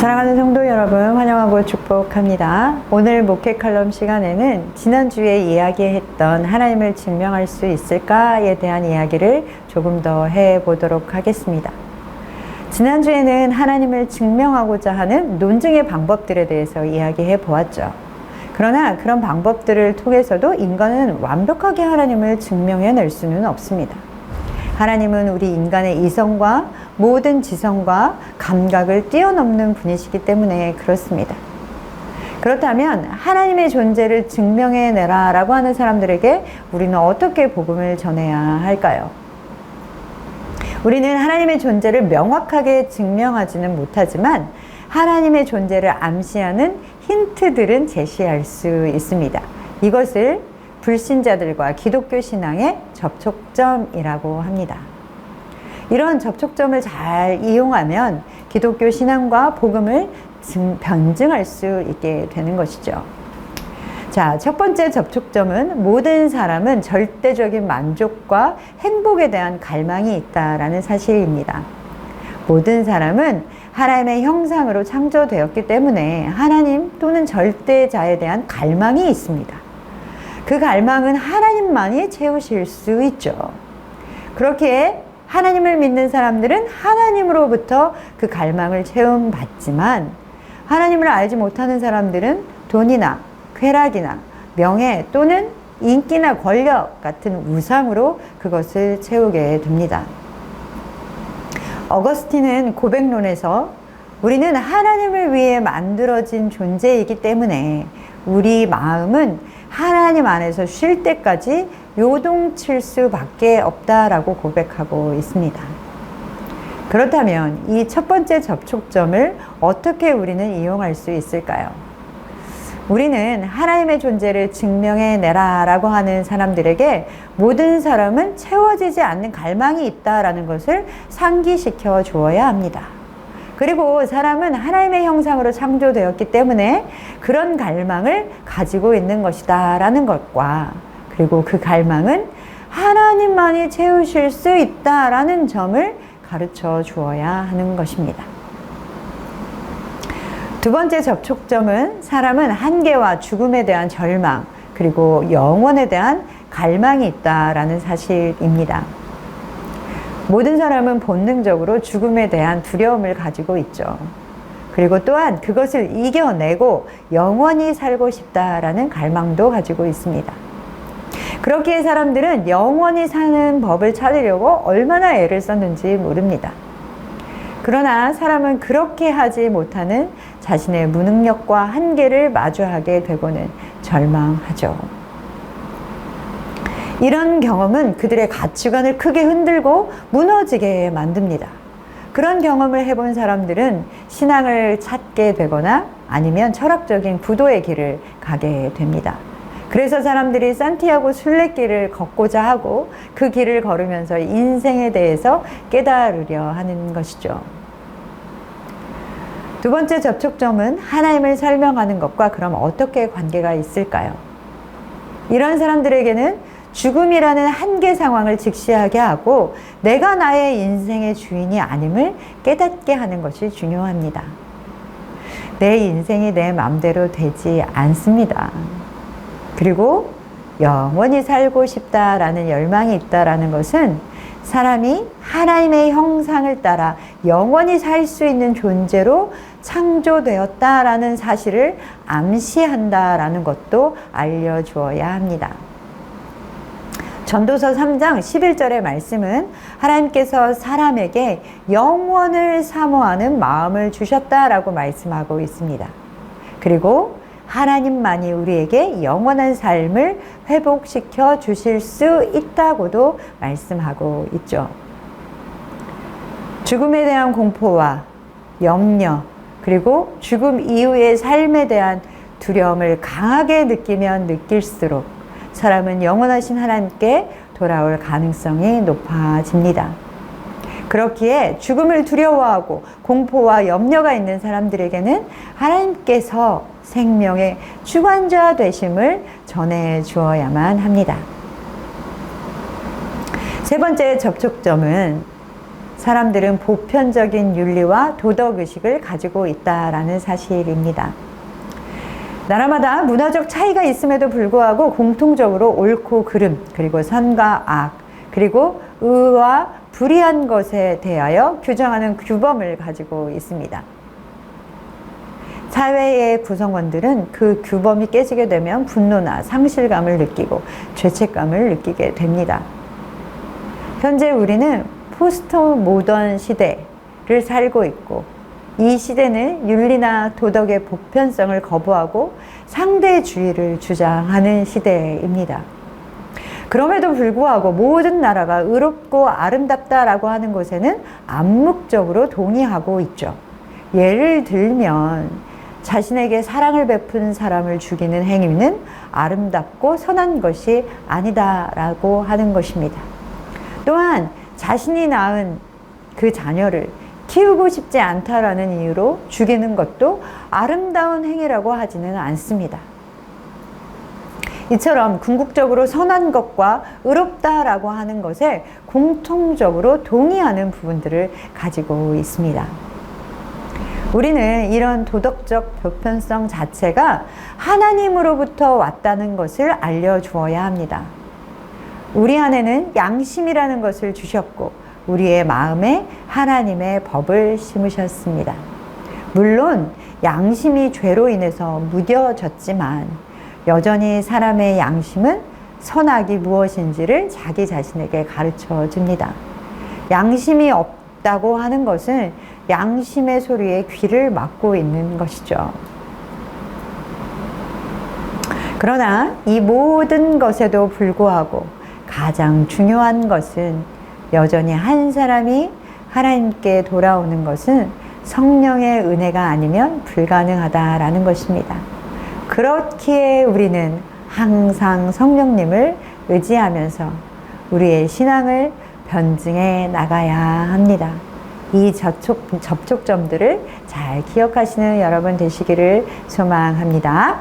사랑하는 성도 여러분 환영하고 축복합니다. 오늘 목회 칼럼 시간에는 지난주에 이야기했던 하나님을 증명할 수 있을까에 대한 이야기를 조금 더 해보도록 하겠습니다. 지난주에는 하나님을 증명하고자 하는 논증의 방법들에 대해서 이야기해 보았죠. 그러나 그런 방법들을 통해서도 인간은 완벽하게 하나님을 증명해 낼 수는 없습니다. 하나님은 우리 인간의 이성과 모든 지성과 감각을 뛰어넘는 분이시기 때문에 그렇습니다. 그렇다면 하나님의 존재를 증명해내라 라고 하는 사람들에게 우리는 어떻게 복음을 전해야 할까요? 우리는 하나님의 존재를 명확하게 증명하지는 못하지만 하나님의 존재를 암시하는 힌트들은 제시할 수 있습니다. 이것을 불신자들과 기독교 신앙의 접촉점이라고 합니다. 이런 접촉점을 잘 이용하면 기독교 신앙과 복음을 증, 변증할 수 있게 되는 것이죠. 자, 첫 번째 접촉점은 모든 사람은 절대적인 만족과 행복에 대한 갈망이 있다라는 사실입니다. 모든 사람은 하나님의 형상으로 창조되었기 때문에 하나님 또는 절대자에 대한 갈망이 있습니다. 그 갈망은 하나님만이 채우실 수 있죠. 그렇게 하나님을 믿는 사람들은 하나님으로부터 그 갈망을 채움받지만 하나님을 알지 못하는 사람들은 돈이나 쾌락이나 명예 또는 인기나 권력 같은 우상으로 그것을 채우게 됩니다. 어거스틴은 고백론에서 우리는 하나님을 위해 만들어진 존재이기 때문에 우리 마음은 하나님 안에서 쉴 때까지 요동칠 수밖에 없다라고 고백하고 있습니다. 그렇다면 이 첫 번째 접촉점을 어떻게 우리는 이용할 수 있을까요? 우리는 하나님의 존재를 증명해 내라라고 하는 사람들에게 모든 사람은 채워지지 않는 갈망이 있다라는 것을 상기시켜 주어야 합니다. 그리고 사람은 하나님의 형상으로 창조되었기 때문에 그런 갈망을 가지고 있는 것이다 라는 것과 그리고 그 갈망은 하나님만이 채우실 수 있다 라는 점을 가르쳐 주어야 하는 것입니다. 두 번째 접촉점은 사람은 한계와 죽음에 대한 절망, 그리고 영원에 대한 갈망이 있다라는 사실입니다. 모든 사람은 본능적으로 죽음에 대한 두려움을 가지고 있죠. 그리고 또한 그것을 이겨내고 영원히 살고 싶다라는 갈망도 가지고 있습니다. 그렇기에 사람들은 영원히 사는 법을 찾으려고 얼마나 애를 썼는지 모릅니다. 그러나 사람은 그렇게 하지 못하는 자신의 무능력과 한계를 마주하게 되고는 절망하죠. 이런 경험은 그들의 가치관을 크게 흔들고 무너지게 만듭니다. 그런 경험을 해본 사람들은 신앙을 찾게 되거나 아니면 철학적인 부도의 길을 가게 됩니다. 그래서 사람들이 산티아고 순례길을 걷고자 하고 그 길을 걸으면서 인생에 대해서 깨달으려 하는 것이죠. 두 번째 접촉점은 하나님을 설명하는 것과 그럼 어떻게 관계가 있을까요? 이런 사람들에게는 죽음이라는 한계 상황을 직시하게 하고 내가 나의 인생의 주인이 아님을 깨닫게 하는 것이 중요합니다. 내 인생이 내 마음대로 되지 않습니다. 그리고 영원히 살고 싶다라는 열망이 있다라는 것은 사람이 하나님의 형상을 따라 영원히 살 수 있는 존재로 창조되었다라는 사실을 암시한다라는 것도 알려주어야 합니다. 전도서 3장 11절의 말씀은 하나님께서 사람에게 영원을 사모하는 마음을 주셨다라고 말씀하고 있습니다. 그리고 하나님만이 우리에게 영원한 삶을 회복시켜 주실 수 있다고도 말씀하고 있죠. 죽음에 대한 공포와 염려, 그리고 죽음 이후의 삶에 대한 두려움을 강하게 느끼면 느낄수록 사람은 영원하신 하나님께 돌아올 가능성이 높아집니다. 그렇기에 죽음을 두려워하고 공포와 염려가 있는 사람들에게는 하나님께서 생명의 주관자 되심을 전해 주어야만 합니다. 세 번째 접촉점은 사람들은 보편적인 윤리와 도덕의식을 가지고 있다라는 사실입니다. 나라마다 문화적 차이가 있음에도 불구하고 공통적으로 옳고 그름, 그리고 선과 악, 그리고 의와 불의한 것에 대하여 규정하는 규범을 가지고 있습니다. 사회의 구성원들은 그 규범이 깨지게 되면 분노나 상실감을 느끼고 죄책감을 느끼게 됩니다. 현재 우리는 포스트 모던 시대를 살고 있고 이 시대는 윤리나 도덕의 보편성을 거부하고 상대주의를 주장하는 시대입니다. 그럼에도 불구하고 모든 나라가 의롭고 아름답다라고 하는 것에는 암묵적으로 동의하고 있죠. 예를 들면 자신에게 사랑을 베푼 사람을 죽이는 행위는 아름답고 선한 것이 아니다라고 하는 것입니다. 또한 자신이 낳은 그 자녀를 키우고 싶지 않다라는 이유로 죽이는 것도 아름다운 행위라고 하지는 않습니다. 이처럼 궁극적으로 선한 것과 의롭다라고 하는 것에 공통적으로 동의하는 부분들을 가지고 있습니다. 우리는 이런 도덕적 보편성 자체가 하나님으로부터 왔다는 것을 알려주어야 합니다. 우리 안에는 양심이라는 것을 주셨고, 우리의 마음에 하나님의 법을 심으셨습니다. 물론, 양심이 죄로 인해서 무뎌졌지만, 여전히 사람의 양심은 선악이 무엇인지를 자기 자신에게 가르쳐 줍니다. 양심이 없다고 하는 것은 양심의 소리에 귀를 막고 있는 것이죠. 그러나 이 모든 것에도 불구하고 가장 중요한 것은 여전히 한 사람이 하나님께 돌아오는 것은 성령의 은혜가 아니면 불가능하다라는 것입니다. 그렇기에 우리는 항상 성령님을 의지하면서 우리의 신앙을 변증해 나가야 합니다. 이 접촉, 접촉점들을 잘 기억하시는 여러분 되시기를 소망합니다.